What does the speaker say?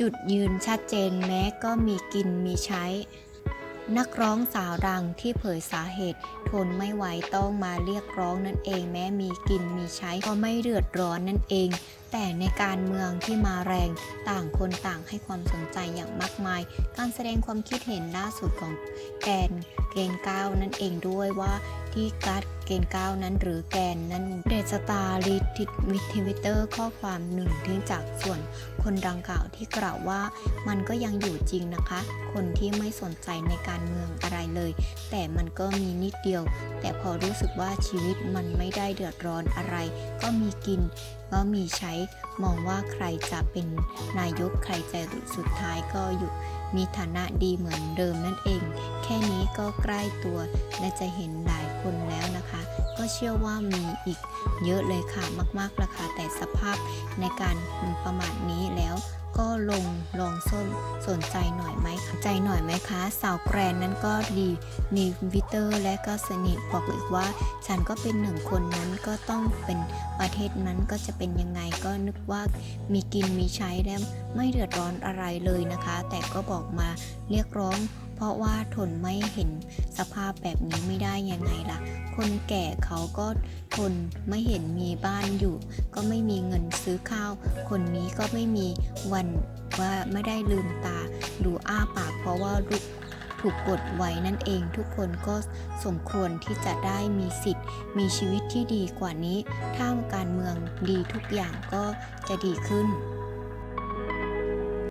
จุดยืนชัดเจนแม้ก็มีกินมีใช้ นักร้องสาวดังที่เผยสาเหตุ ทนไม่ไหวต้องมาเรียกร้องนั่นเอง แม้มีกินมีใช้ก็ไม่เดือดร้อนนั่นเองแต่ในการเมืองที่มาแรงต่างคนต่างให้ความสนใจอย่างมากมาย การแสดงความคิดเห็นล่าสุดของแกนเกณฑ์เก้านั่นเองด้วยว่าที่การ์ดเกณฑ์เก้านั้นหรือแกนนั้นเดสตาลิทิวิทวิเตอร์ข้อความหนึ่งที่จากส่วนคนดังกล่าวที่กล่าวว่ามันก็ยังอยู่จริงนะคะ คนที่ไม่สนใจในการเมืองอะไร เลย แต่มันก็มีนิดเดียว แต่พอรู้สึกว่าชีวิตมันไม่ได้เดือดร้อนอะไร ก็มีกิน ก็มีใช้มองว่าใครจะเป็นนายกใครจะสุดท้ายก็อยู่มีฐานะดีเหมือนเดิมนั่นเอง แค่นี้ก็ใกล้ตัวและจะเห็นหลายคนแล้วนะคะ ก็เชื่อว่ามีอีกเยอะเลยค่ะมากๆราคาแต่สภาพในการประมาทนี้แล้วก็ลงลองส้มสนใจหน่อยไหมใจหน่อยไหมคะ สาวแกรนนั้นก็ดีนีวิเตอร์และก็สนิทบอกอีกว่า ฉันก็เป็นหนึ่งคนนั้นก็ต้องเป็นประเทศนั้นก็จะเป็นยังไงก็นึกว่ามีกินมีใช้แล้วไม่เดือดร้อนอะไรเลยนะคะ แต่ก็บอกมาเรียกร้อง เพราะว่าทนไม่เห็นสภาพแบบนี้ไม่ได้ยังไง คนแก่เขาก็ทนไม่เห็นมีบ้านอยู่ ก็ไม่มีเงินซื้อข้าว คนนี้ก็ไม่มีวันว่าไม่ได้ลืมตาดูอ้าปากเพราะว่าลูกถูกกดไว้นั่นเองทุกคนก็สมควรที่จะได้มีสิทธิ์ มีชีวิตที่ดีกว่านี้ ถ้าการเมืองดีทุกอย่างก็จะดีขึ้น